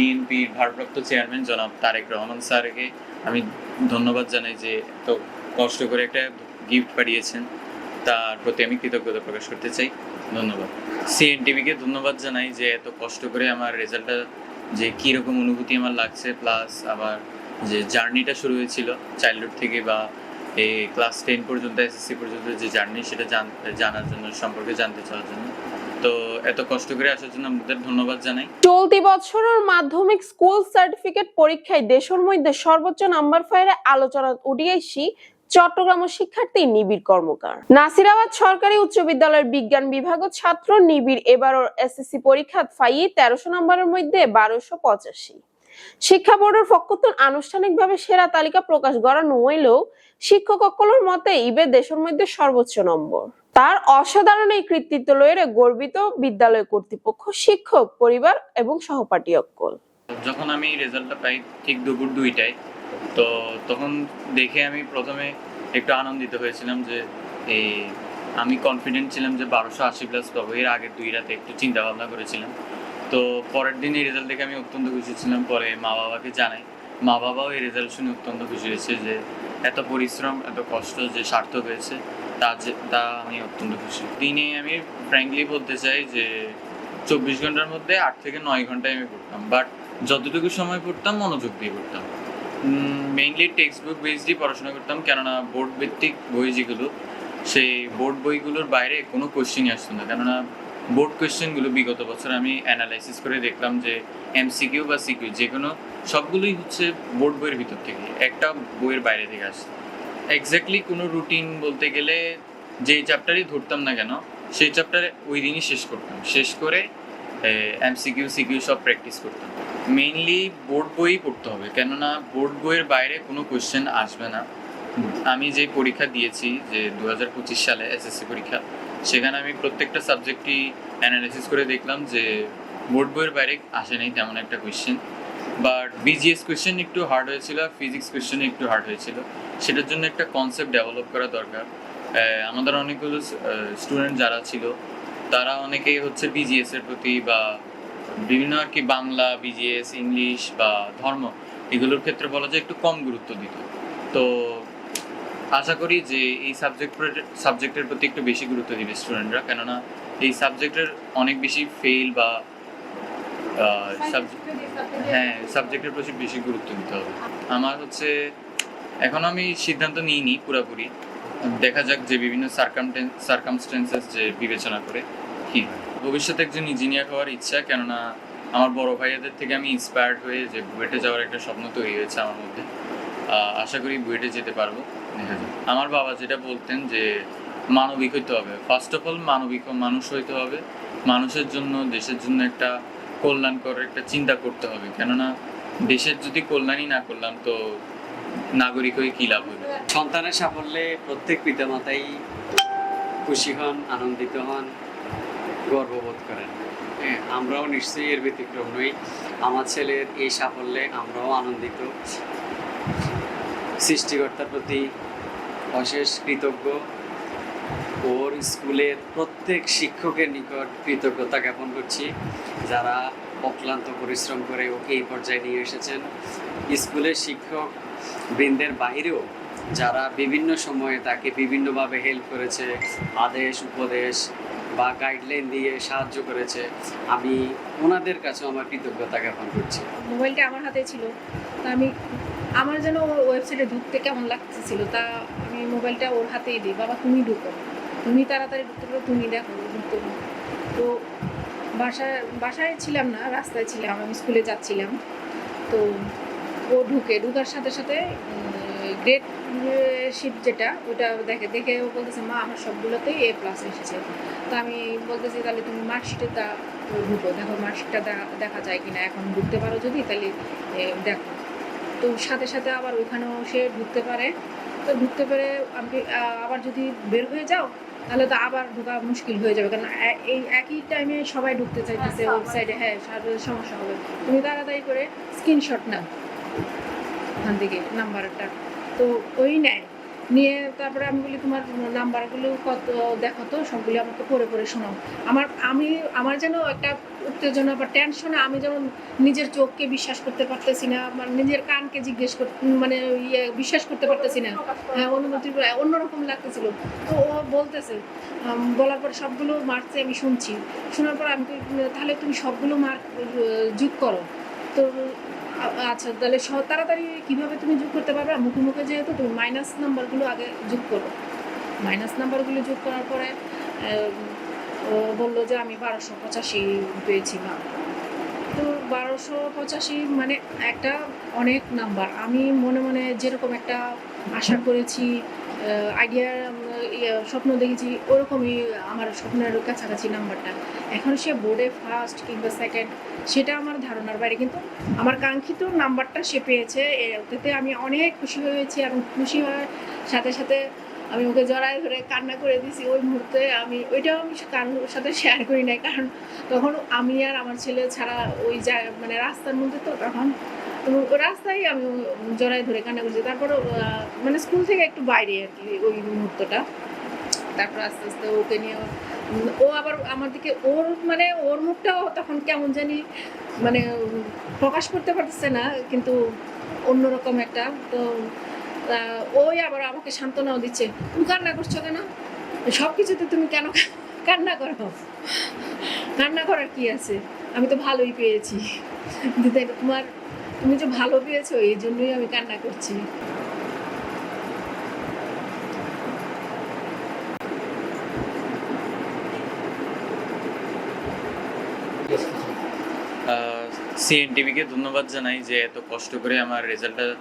বিএনপির ভারপ্রাপ্ত চেয়ারম্যান জনাব তারেক রহমান স্যারকে আমি ধন্যবাদ জানাই যে এত কষ্ট করে একটা গিফট পাঠিয়েছেন। তার প্রতি আমি কৃতজ্ঞতা প্রকাশ করতে চাই। ধন্যবাদ। সিএনটিভিকে ধন্যবাদ জানাই যে এত কষ্ট করে আমার রেজাল্টটা যে কীরকম অনুভূতি আমার লাগছে প্লাস আবার যে জার্নিটা শুরু হয়েছিল চাইল্ডহুড থেকে বা এই ক্লাস টেন পর্যন্ত এসএসসি পর্যন্ত যে জার্নি সেটা জান- জানার জন্য, সম্পর্কে জানতে চাওয়ার জন্য। তো এত কষ্ট করে আসার জন্য আমাদের ধন্যবাদ জানাই। চলতি বছরের মাধ্যমিক স্কুল সার্টিফিকেট পরীক্ষায় দেশের মধ্যে সর্বোচ্চ নাম্বার ফাইরে আলোচনা উঠিয়েছি চট্টগ্রাম শিক্ষার্থী নিবিড় কর্মকার। নাসিরাবাদ সরকারি উচ্চ বিদ্যালয়ের বিজ্ঞান বিভাগের ছাত্র নিবিড় এবারও এসএসসি পরীক্ষাত ফাইয়ে তেরোশো নম্বরের মধ্যে বারোশো পঁচাশি। শিক্ষা বোর্ডের পক্ষতুন আনুষ্ঠানিকভাবে সেরা তালিকা প্রকাশ করানো হইলেও শিক্ষক অকলের মতে ইবে দেশের মধ্যে সর্বোচ্চ নম্বর। তার অসাধারণ এই কৃতিত্ব লয়ের গর্বিত বিদ্যালয় কর্তৃপক্ষ শিক্ষক, পরিবার এবং সহপাঠী অকল যখন আমি রেজাল্টটা পাই ঠিক দুপুর দুইটায়, তো তখন দেখে আমি প্রথমে একটু আনন্দিত হয়েছিলাম যে এই আমি কনফিডেন্ট ছিলাম যে বারোশো আশি প্লাস পাবো। এর আগের দুই রাতে একটু চিন্তা ভাবনা করেছিলাম। তো পরের দিন এই রেজাল্ট দেখে আমি অত্যন্ত খুশি ছিলাম। পরে মা বাবাকে জানাই। মা বাবাও এই রেজাল্ট শুনে অত্যন্ত খুশি হয়েছে যে এত পরিশ্রম, এত কষ্ট যে সার্থক হয়েছে, তা যে তা আমি অত্যন্ত খুশি। দিনে আমি ফ্র্যাঙ্কলি বলতে চাই যে চব্বিশ ঘণ্টার মধ্যে আট থেকে নয় ঘন্টায় আমি পড়তাম বাট যতটুকু সময় পড়তাম, মনোযোগ দিয়ে পড়তাম। মেইনলি টেক্সট বুক বেসডই পড়াশোনা করতাম, কেননা বোর্ড ভিত্তিক বই যেগুলো, সেই বোর্ড বইগুলোর বাইরে কোনো কোশ্চেনই আসতো না। কেননা বোর্ড কোশ্চেনগুলো বিগত বছর আমি অ্যানালাইসিস করে দেখলাম যে এমসিকিউ বা সিকিউ যে কোনো সবগুলোই হচ্ছে বোর্ড বইয়ের ভিতর থেকে, একটা বইয়ের বাইরে থেকে আসে। এক্স্যাক্টলি কোনো রুটিন বলতে গেলে যেই চ্যাপ্টারই ধরতাম না কেন, সেই চ্যাপ্টারে ওই দিনই শেষ করতাম। শেষ করে এমসিকিউ সিকিউ সব প্র্যাকটিস করতাম। মেইনলি বোর্ড বই পড়তে হবে, কেননা বোর্ড বইয়ের বাইরে কোনো কোয়েশ্চেন আসবে না। আমি যে পরীক্ষা দিয়েছি যে দু সালে এসএসসি পরীক্ষা সেখানে আমি প্রত্যেকটা সাবজেক্টই অ্যানালাইসিস করে দেখলাম যে বোর্ড বইয়ের বাইরে আসে নাই তেমন একটা কোয়েশ্চেন বাট বিজিএস কোয়েশ্চেন একটু হার্ড হয়েছিল ফিজিক্স কোয়েশ্চেন একটু হার্ড হয়েছিল। সেটার জন্য একটা কনসেপ্ট ডেভেলপ করা দরকার। আমাদের অনেকগুলো স্টুডেন্ট যারা ছিল, তারা অনেকেই হচ্ছে বিজিএস এর প্রতি বা বিভিন্ন আর কি বাংলা বিজিএস ইংলিশ বা ধর্ম, এগুলোর ক্ষেত্রে বলা যায় একটু কম গুরুত্ব দিত। তো আশা করি যে এই সাবজেক্ট সাবজেক্টের প্রতি একটু বেশি গুরুত্ব দিবে স্টুডেন্টরা কেননা এই সাবজেক্টের অনেক বেশি ফেল বা হ্যাঁ সাবজেক্টের প্রতি বেশি গুরুত্ব দিতে হবে। আমার হচ্ছে এখন আমি সিদ্ধান্ত নিইনি পুরোপুরি। দেখা যাক যে বিভিন্ন সার্কামস্টেন্সেস যে বিবেচনা করে কি ভবিষ্যতে একজন ইঞ্জিনিয়ার হওয়ার ইচ্ছা কেননা আমার বড় ভাইয়াদের থেকে আমি ইন্সপায়ার্ড হয়ে যে বুয়েটে যাওয়ার একটা স্বপ্ন তৈরি হয়েছে আমার মধ্যে। আশা করি বুয়েটে যেতে পারব। আমার বাবা যেটা বলতেন যে মানবিক হইতে হবে। ফার্স্ট অফ অল মানবিক মানুষ হইতে হবে। মানুষের জন্য, দেশের জন্য একটা কল্যাণকর একটা চিন্তা করতে হবে। কেননা, দেশের যদি কল্যাণই না করলাম, তো নাগরিক হয়ে কী লাভ হবে সন্তানের সাফল্যে প্রত্যেক পিতামাতাই খুশি হন, আনন্দিত হন, গর্ববোধ করেন। হ্যাঁ আমরাও নিশ্চয়ই এর ব্যতিক্রম নই। আমার ছেলের এই সাফল্যে আমরাও আনন্দিত। সৃষ্টিকর্তার প্রতি অশেষ কৃতজ্ঞ। ওর স্কুলের প্রত্যেক শিক্ষকের নিকট কৃতজ্ঞতা জ্ঞাপন করছি। যারা অক্লান্ত পরিশ্রম করে ওকে এই পর্যায়ে নিয়ে এসেছেন। স্কুলের শিক্ষক বৃন্দের বাহিরেও যারা বিভিন্ন সময়ে তাকে বিভিন্নভাবে হেল্প করেছে, আদেশ, উপদেশ বা গাইডলাইন দিয়ে সাহায্য করেছে, আমি ওনাদের কাছেও আমার কৃতজ্ঞতা জ্ঞাপন করছি। মোবাইলটা আমার হাতে ছিল। আমি আমার যেন ওর ওয়েবসাইটে ঢুকতে কেমন লাগতেছিল, তা আমি মোবাইলটা ওর হাতেই দিই। বাবা, তুমি ঢুকো। তুমি তাড়াতাড়ি ঢুকতে পারো, তুমি দেখো, ঢুকতে। তো বাসায় বাসায় ছিলাম না, রাস্তায় ছিলাম, আমি স্কুলে যাচ্ছিলাম। তো ও ঢুকে, ঢুকার সাথে সাথে গ্রেড শিট যেটা, ওটা দেখে দেখে ও বলতেছে, মা, আমার সবগুলোতেই এ প্লাস এসেছে। তো আমি বলতেছি, তাহলে তুমি মার্কশিটে তা ঢুকো। দেখো মার্কশিটটা দেখা- যায় কিনা। এখন ঢুকতে পারো যদি, তাহলে দেখো। তো সাথে সাথে আবার ওইখানেও সে ঢুকতে পারে। তো ঢুকতে পেরে আমি আবার যদি বের হয়ে যাও তাহলে তো আবার ঢোকা মুশকিল হয়ে যাবে। কারণ এই একই টাইমে সবাই ঢুকতে চাইতেছে ওয়েবসাইটে হ্যাঁ সাথে সমস্যা হবে। তুমি তাড়াতাড়ি করে স্ক্রিনশট নাও। ওখান থেকে নাম্বারটা তো ওই নেয়। নিয়ে তারপরে আমি বলি, তোমার নাম্বারগুলো কত, দেখো তো, সবগুলো আমাকে পড়ে পড়ে শোনাও। আমার, আমি, আমার যেন একটা উত্তেজনা বা টেনশনে আমি যেমন নিজের চোখকে বিশ্বাস করতে পারতেছি না, আমার নিজের কানকে জিজ্ঞেস কর মানে ইয়ে বিশ্বাস করতে পারতেছি না হ্যাঁ অনুমতি, অন্যরকম লাগতেছিল। তো ও বলতেছে বলার পর সবগুলো মার্কসে আমি শুনছি। শোনার পর আমি তাহলে তুমি সবগুলো মার্ক যোগ করো। তো আচ্ছা তাহলে তাড়াতাড়ি কীভাবে তুমি যোগ করতে পারবে? মুখে মুখে যেহেতু তুমি মাইনাস নাম্বারগুলো আগে যোগ করো। মাইনাস নাম্বারগুলো যোগ করার পরে ও বলল যে আমি বারোশো পঁচাশি পেয়েছি না। তো বারোশো পঁচাশি মানে একটা অনেক নাম্বার আমি মনে মনে যেরকম একটা আশা করেছি আইডিয়া স্বপ্ন দেখেছি, ওরকমই আমার স্বপ্নের কাছাকাছি নাম্বারটা। এখন সে বোর্ডে ফার্স্ট কিংবা সেকেন্ড সেটা আমার ধারণার বাইরে। কিন্তু আমার কাঙ্ক্ষিত নাম্বারটা সে পেয়েছে এতে আমি অনেক খুশি হয়েছি এবং খুশি হওয়ার সাথে সাথে আমি ওকে জড়ায় ধরে কান্না করে দিয়েছি। ওই মুহূর্তে আমি, ওইটাও আমি কারোর সাথে শেয়ার করি নাই। কারণ তখন আমি আর আমার ছেলে ছাড়া ওই যা মানে রাস্তার মধ্যে তো তখন তো রাস্তায় আমি জড়ায় ধরে কান্না করছি। তারপর মানে স্কুল থেকে একটু বাইরে আর কি ওই মুহূর্তটা। তারপর আস্তে আস্তে ওকে নিয়ে ও আবার আমার দিকে, ওর মানে ওর মুখটাও তখন কেমন জানি মানে প্রকাশ করতে পারতেছে না, কিন্তু অন্যরকম একটা। তো ওই আবার আমাকে সান্ত্বনাও দিচ্ছে, তুমি কান্না করছ কেন? সব কিছুতে তুমি কেন কান্না করো? কান্না করার কি আছে? আমি তো ভালোই পেয়েছি। তোমার তুমি যে ভালো পেয়েছ, এই জন্যই আমি কান্না করছি। সিএনটিভিকে ধন্যবাদ জানাই যে এত কষ্ট করে আমার রেজাল্টটা,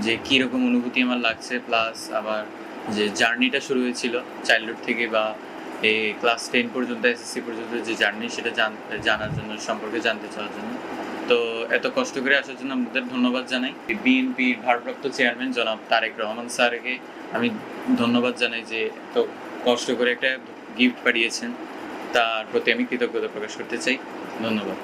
যে কীরকম অনুভূতি আমার লাগছে প্লাস আবার যে জার্নিটা শুরু হয়েছিল চাইল্ডহুড থেকে বা এই ক্লাস টেন পর্যন্ত এসএসসি পর্যন্ত যে জার্নি, সেটা জান- জানার জন্য, সম্পর্কে জানতে চাওয়ার জন্য। তো এত কষ্ট করে আসার জন্য আমাদের ধন্যবাদ জানাই। বিএনপির ভারপ্রাপ্ত চেয়ারম্যান জনাব তারেক রহমান স্যারকে আমি ধন্যবাদ জানাই যে এত কষ্ট করে একটা গিফট পাঠিয়েছেন। তার প্রতি আমি কৃতজ্ঞতা প্রকাশ করতে চাই। ধন্যবাদ।